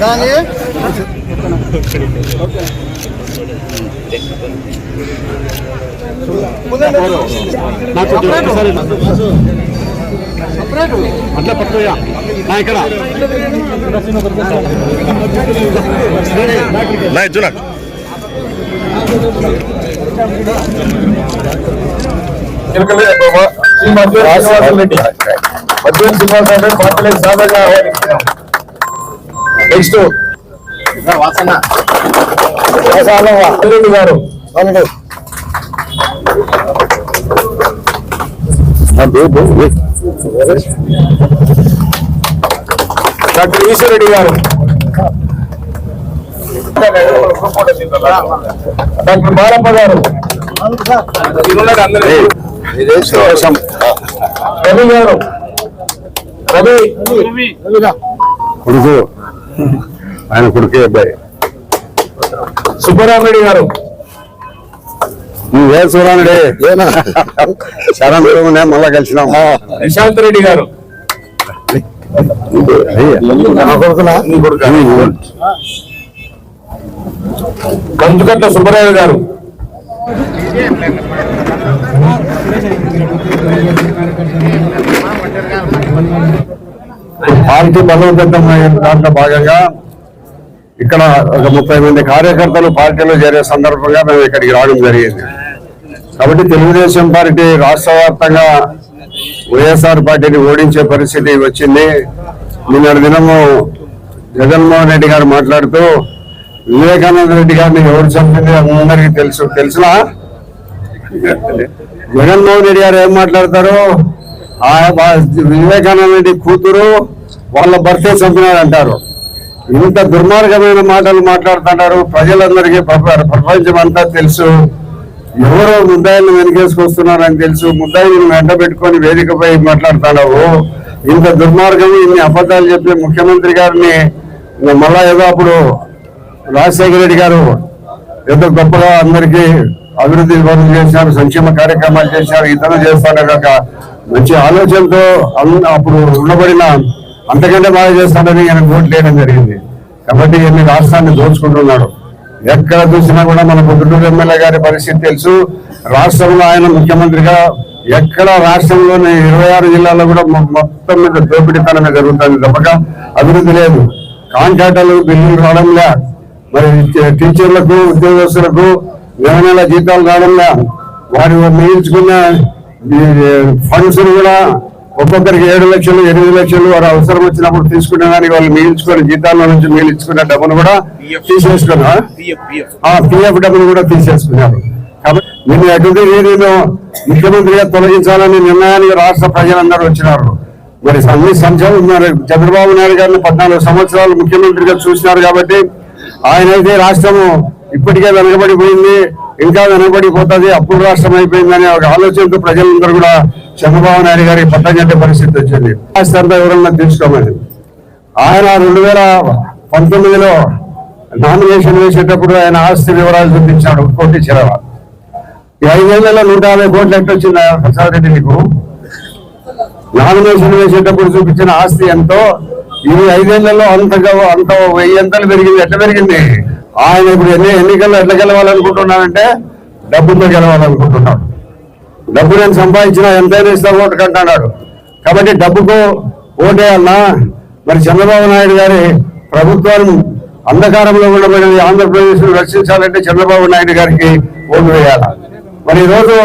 కానీ అట్లా పట్టుకోయా నా ఇక్కడ నా చూడండి మధ్యం సింహాసనం పార్టీలకు సాధారణంగా ఆహ్వానిస్తున్నాం నెక్స్ట్ వాసన అల్లుడు గారు డాక్టర్ ఈశ్వరెడ్డి గారు. డాక్టర్ బాలప్ప గారు. రవి గారు. రవి. కొడుకు ఆయన కొడుకే అబ్బాయి. సుబ్బరామరెడ్డి గారు. నువ్వే చూడండి శరణ్ మళ్ళా కలిసినాం. నిశాంత్ రెడ్డి గారు. కంచుకట్ల సుబ్బరాయ గారు. పార్టీ బలోపేతం దాంట్లో భాగంగా ఇక్కడ ఒక ముప్పై మంది కార్యకర్తలు పార్టీలో చేరే సందర్భంగా మేము ఇక్కడికి రావడం జరిగింది. కాబట్టి తెలుగుదేశం పార్టీ రాష్ట్ర వ్యాప్తంగా వైఎస్ఆర్ పార్టీని ఓడించే పరిస్థితి వచ్చింది. నిన్నటి దినము జగన్మోహన్ రెడ్డి గారు మాట్లాడుతూ వివేకానంద రెడ్డి గారిని ఎవరు చంపింది అందరికీ తెలుసు తెలుసునా? జగన్మోహన్ రెడ్డి గారు ఏం మాట్లాడతారు? వివేకానంద రెడ్డి కూతురు వాళ్ళ భర్తే చంపినాడు అంటారు. ఇంత దుర్మార్గమైన మాటలు మాట్లాడుతుంటారు. ప్రజలందరికీ ప్రపంచం అంతా తెలుసు. ఎవరో ముద్దాయిలను వెనకేసుకొస్తున్నారని తెలుసు. ముద్దాయిలను వెంట పెట్టుకొని వేదికపై మాట్లాడుతున్నావు ఇంత దుర్మార్గం ఇన్ని అబద్ధాలు చెప్పి ముఖ్యమంత్రి గారిని మళ్ళా ఏదో అప్పుడు రాజశేఖర రెడ్డి గారు ఎంతో గొప్పగా అందరికీ అభివృద్ధి పనులు చేశారు సంక్షేమ కార్యక్రమాలు చేశారు ఇతను చేస్తాడు కాక మంచి ఆలోచనతో అప్పుడు ఉండబడిన అంతకంటే బాగా చేస్తాడని ఆయన ఓటు చేయడం జరిగింది. కాబట్టి ఈయన రాష్ట్రాన్ని దోచుకుంటున్నాడు. ఎక్కడ చూసినా కూడా మన పొద్దుటూరు ఎమ్మెల్యే గారి పరిస్థితి తెలుసు. రాష్ట్రంలో ఆయన ముఖ్యమంత్రిగా ఎక్కడ రాష్ట్రంలోని ఇరవై ఆరు జిల్లాల్లో కూడా మొత్తం మీద దోపిడీతనమే జరుగుతుంది తప్పక. అభివృద్ధి లేదు. కాంట్రాక్టర్లు బిల్లులు రావడంలే మరి టీచర్లకు ఉద్యోగస్తులకు నెల నెల జీతాలు రావడంలే వారి మిగిల్చుకున్న ఫండ్స్ కూడా ఒక్కొక్కరికి ఏడు లక్షలు ఎనిమిది లక్షలు వారు అవసరం వచ్చినప్పుడు తీసుకునే దానికి వాళ్ళు మిగిల్చుకొని జీతాల నుంచి మిగిల్చుకునే డబ్బును కూడా తీసేసుకున్నారు? ఆ పిఎఫ్ డబ్బులు కూడా తీసేసుకున్నారు. కాబట్టి నిన్ను ఎటువంటి నేను ముఖ్యమంత్రిగా తొలగించాలని నిర్ణయానికి రాష్ట్ర ప్రజలందరూ వచ్చినారు. మరి అన్ని సంక్షేమం ఉన్నారు చంద్రబాబు నాయుడు గారిని పద్నాలుగు సంవత్సరాలు ముఖ్యమంత్రిగా చూసినారు కాబట్టి ఆయన అయితే రాష్ట్రము ఇప్పటికే వెనకబడిపోయింది ఇంకా వెనకబడిపోతుంది. అప్పుడు రాష్ట్రం అయిపోయిందనే ఒక ఆలోచనతో ప్రజలందరూ కూడా చంద్రబాబు నాయుడు గారికి పట్టం కట్టే పరిస్థితి వచ్చింది. రాష్ట్ర ఎవరన్నా తీసుకోమని. ఆయన రెండు వేల పంతొమ్మిదిలో నామినేషన్ వేసేటప్పుడు ఆయన ఆస్తి వివరాలు చూపించాడు కోటి చిరవ. ఈ ఐదేళ్ళలో నూట యాభై కోట్లు ఎట్టొచ్చింది ప్రసాద్ రెడ్డి నీకు? నామినేషన్ వేసేటప్పుడు చూపించిన ఆస్తి ఎంతో ఈ ఐదేళ్ళలో అంతగా అంత వెయ్యి ఎంతలు పెరిగింది. ఎట్లా పెరిగింది? ఆయన ఇప్పుడు ఎన్ని ఎన్నికల్లో ఎట్లా గెలవాలనుకుంటున్నాడంటే డబ్బుతో గెలవాలనుకుంటున్నాడు. డబ్బు నేను సంపాదించినా ఎంతైనా ఇస్తా ఓటు కంటున్నాడు కాబట్టి డబ్బుకు ఓటేయాలన్నా మరి చంద్రబాబు నాయుడు గారి ప్రభుత్వం అంధకారంలో ఉండబడిన ఆంధ్రప్రదేశ్ను రక్షించాలంటే చంద్రబాబు నాయుడు గారికి ఓటు వేయాలి? మరి ఈరోజు